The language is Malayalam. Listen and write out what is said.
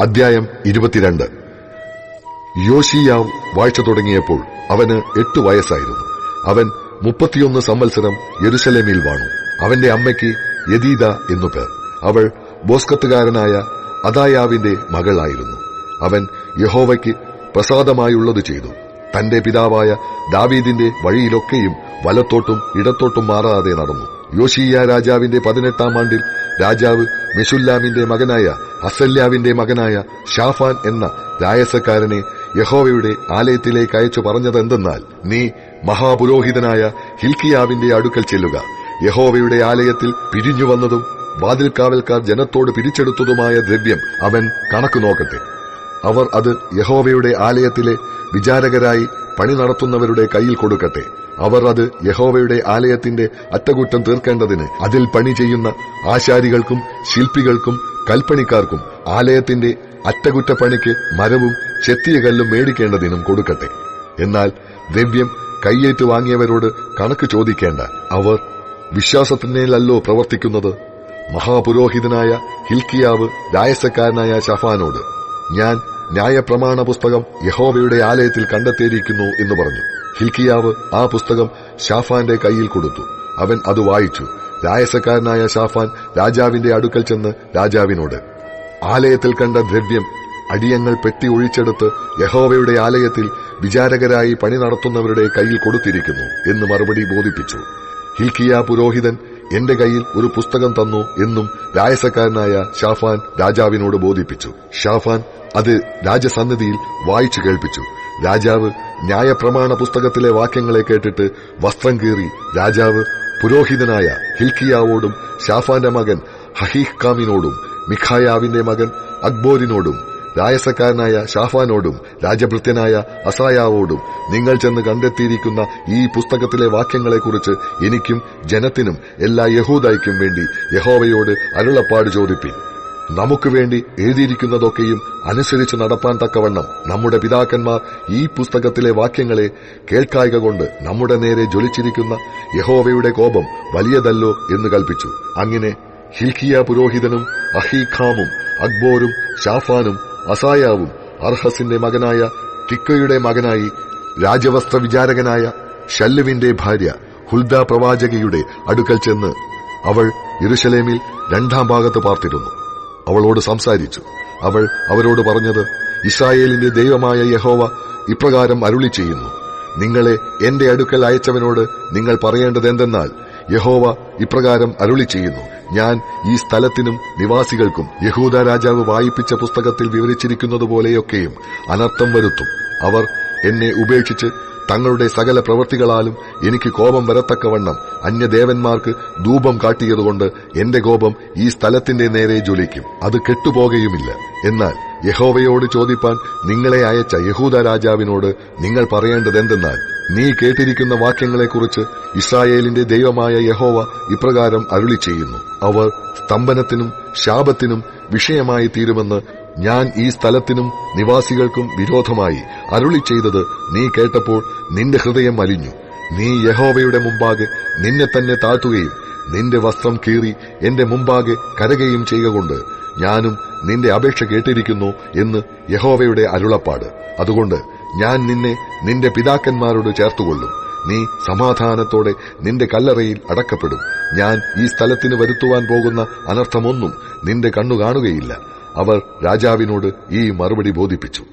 അധ്യായം ഇരുപത്തിരണ്ട്. യോഷിയാവ് വാഴ്ച തുടങ്ങിയപ്പോൾ അവന് എട്ട് വയസ്സായിരുന്നു. അവൻ മുപ്പത്തിയൊന്ന് സംവത്സരം യെരുസലേമിൽ വാണു. അവന്റെ അമ്മയ്ക്ക് യദീദ എന്നു പേർ. അവൾ ബോസ്കത്തുകാരനായ അദായാവിന്റെ മകളായിരുന്നു. അവൻ യഹോവയ്ക്ക് പ്രസാദമായുള്ളത് ചെയ്തു. തന്റെ പിതാവായ ദാവീദിന്റെ വഴിയിലൊക്കെയും വലത്തോട്ടും ഇടത്തോട്ടും മാറാതെ നടന്നു. യോഷിയ രാജാവിന്റെ പതിനെട്ടാം ആണ്ടിൽ രാജാവ് മെഷുല്ലാമിന്റെ മകനായ അസല്യാവിന്റെ മകനായ ഷാഫാൻ എന്ന രായസക്കാരനെ യഹോവയുടെ ആലയത്തിലേക്ക് അയച്ചു പറഞ്ഞതെന്തെന്നാൽ നീ മഹാപുരോഹിതനായ ഹിൽക്കിയാവിന്റെ അടുക്കൽ ചെല്ലുക. യഹോവയുടെ ആലയത്തിൽ പിരിഞ്ഞു വന്നതും വാതിൽക്കാവൽക്കാർ ജനത്തോട് പിരിച്ചെടുത്തതുമായ ദ്രവ്യം അവൻ കണക്ക് നോക്കട്ടെ. അവർ അത് യഹോവയുടെ ആലയത്തിലെ വിചാരകരായി പണി നടത്തുന്നവരുടെ കയ്യിൽ കൊടുക്കട്ടെ. അവർ അത് യഹോവയുടെ ആലയത്തിന്റെ അറ്റകുറ്റം തീർക്കേണ്ടതിന് അതിൽ പണി ചെയ്യുന്ന ആശാരികൾക്കും ശില്പികൾക്കും കൽപ്പണിക്കാർക്കും ആലയത്തിന്റെ അറ്റകുറ്റപ്പണിക്ക് മരവും ചെത്തിയ കല്ലും മേടിക്കേണ്ടതിനും കൊടുക്കട്ടെ. എന്നാൽ ദ്രവ്യം കയ്യേറ്റു വാങ്ങിയവരോട് കണക്ക് ചോദിക്കേണ്ട. അവർ വിശ്വാസത്തിനേലല്ലോ പ്രവർത്തിക്കുന്നത്? മഹാപുരോഹിതനായ ഹിൽക്കിയാവ് രായസക്കാരനായ ഷഫാനോട് ഞാൻ ന്യായപ്രമാണ പുസ്തകം യഹോവയുടെ ആലയത്തിൽ കണ്ടെത്തിയിരിക്കുന്നു എന്ന് പറഞ്ഞു. ഹിൽക്കിയാവ് ആ പുസ്തകം ഷാഫാന്റെ കയ്യിൽ കൊടുത്തു. അവൻ അത് വായിച്ചു. രായസക്കാരനായ ഷാഫാൻ രാജാവിന്റെ അടുക്കൽ ചെന്ന് രാജാവിനോട് ആലയത്തിൽ കണ്ട ദ്രവ്യം അടിയങ്ങൾ പെട്ടി ഒഴിച്ചെടുത്ത് യഹോവയുടെ ആലയത്തിൽ വിചാരകരായി പണി നടത്തുന്നവരുടെ കയ്യിൽ കൊടുത്തിരിക്കുന്നു എന്ന് മറുപടി ബോധിപ്പിച്ചു. ഹിൽക്കിയ പുരോഹിതൻ എന്റെ കയ്യിൽ ഒരു പുസ്തകം തന്നു എന്നും രായസക്കാരനായ ഷാഫാൻ രാജാവിനോട് ബോധിപ്പിച്ചു. ഷാഫാൻ അത് രാജസന്നിധിയിൽ വായിച്ചു കേൾപ്പിച്ചു. രാജാവ് ന്യായപ്രമാണ പുസ്തകത്തിലെ വാക്യങ്ങളെ കേട്ടിട്ട് വസ്ത്രം കീറി രാജാവ് പുരോഹിതനായ ഹിൽക്കിയാവോടും ഷാഫാന്റെ മകൻ ഹഹീഹ്കാമിനോടും മിഖായാവിന്റെ മകൻ അക്ബോരിനോടും രായസക്കാരനായ ഷാഫാനോടും രാജഭൃത്യനായ അസായാവോടും നിങ്ങൾ ചെന്ന് കണ്ടെത്തിയിരിക്കുന്ന ഈ പുസ്തകത്തിലെ വാക്യങ്ങളെക്കുറിച്ച് എനിക്കും ജനത്തിനും എല്ലാ യഹൂദായിക്കും വേണ്ടി യഹോവയോട് അരുളപ്പാട് ചോദിപ്പിൻ. നമുക്ക് വേണ്ടി എഴുതിയിരിക്കുന്നതൊക്കെയും അനുസരിച്ച് നടപ്പാൻ തക്കവണ്ണം നമ്മുടെ പിതാക്കന്മാർ ഈ പുസ്തകത്തിലെ വാക്യങ്ങളെ കേൾക്കായക കൊണ്ട് നമ്മുടെ നേരെ ജ്വലിച്ചിരിക്കുന്ന യഹോവയുടെ കോപം വലിയതല്ലോ എന്ന് കൽപ്പിച്ചു. അങ്ങനെ ഹിൽഖിയ പുരോഹിതനും അഹീഖാമും അക്ബോരും ഷാഫാനും അസായാവും അർഹസിന്റെ മകനായ തിക്കയുടെ മകനായി രാജവസ്ത്ര വിചാരകനായ ഷല്ലുവിന്റെ ഭാര്യ ഹുൽദ പ്രവാചകയുടെ അടുക്കൽ ചെന്ന് അവൾ ഇരുഷലേമിൽ രണ്ടാം ഭാഗത്ത് പാർത്തിരുന്നു. അവളോട് സംസാരിച്ചു. അവൾ അവരോട് പറഞ്ഞത് ഇസ്രായേലിന്റെ ദൈവമായ യഹോവ ഇപ്രകാരം അരുളി ചെയ്യുന്നു. നിങ്ങളെ എന്റെ അടുക്കൽ അയച്ചവനോട് നിങ്ങൾ പറയേണ്ടത് എന്തെന്നാൽ യഹോവ ഇപ്രകാരം അരുളി ചെയ്യുന്നു. ഞാൻ ഈ സ്ഥലത്തിനും നിവാസികൾക്കും യഹൂദ രാജാവ് വായിപ്പിച്ച പുസ്തകത്തിൽ വിവരിച്ചിരിക്കുന്നതുപോലെയൊക്കെയും അനർത്ഥം വരുത്തും. അവർ എന്നെ ഉപേക്ഷിച്ച് തങ്ങളുടെ സകല പ്രവൃത്തികളാലും എനിക്ക് കോപം വരത്തക്കവണ്ണം അന്യദേവന്മാർക്ക് ധൂപം കാട്ടിയതുകൊണ്ട് എന്റെ കോപം ഈ സ്ഥലത്തിന്റെ നേരെ ജ്വലിക്കും. അത് കെട്ടുപോകുകയുമില്ല എന്നാൽ യഹോവയോട് ചോദിപ്പാൻ നിങ്ങളെ അയച്ച യഹൂദ രാജാവിനോട് നിങ്ങൾ പറയേണ്ടതെന്തെന്നാൽ നീ കേട്ടിരിക്കുന്ന വാക്യങ്ങളെക്കുറിച്ച് ഇസ്രായേലിന്റെ ദൈവമായ യഹോവ ഇപ്രകാരം അരുളി ചെയ്യുന്നു അവർ സ്തംഭനത്തിനും ശാപത്തിനും വിഷയമായി തീരുമെന്ന് ഞാൻ ഈ സ്ഥലത്തിനും നിവാസികൾക്കും വിരോധമായി അരുളി ചെയ്തത് നീ കേട്ടപ്പോൾ നിന്റെ ഹൃദയം അലിഞ്ഞു നീ യഹോവയുടെ മുമ്പാകെ നിന്നെ തന്നെ താഴ്ത്തുകയും നിന്റെ വസ്ത്രം കീറി എന്റെ മുമ്പാകെ കരകയും ചെയ്യുകൊണ്ട് ഞാനും നിന്റെ അപേക്ഷ കേട്ടിരിക്കുന്നു എന്ന് യഹോവയുടെ അരുളപ്പാട്. അതുകൊണ്ട് ഞാൻ നിന്നെ നിന്റെ പിതാക്കന്മാരോട് ചേർത്തുകൊള്ളും. നീ സമാധാനത്തോടെ നിന്റെ കല്ലറയിൽ അടക്കപ്പെടും. ഞാൻ ഈ സ്ഥലത്തിന് വരുത്തുവാൻ പോകുന്ന അനർത്ഥമൊന്നും നിന്റെ കണ്ണു കാണുകയില്ല. അവർ രാജാവിനോട് ഈ മറുപടി ബോധിപ്പിച്ചു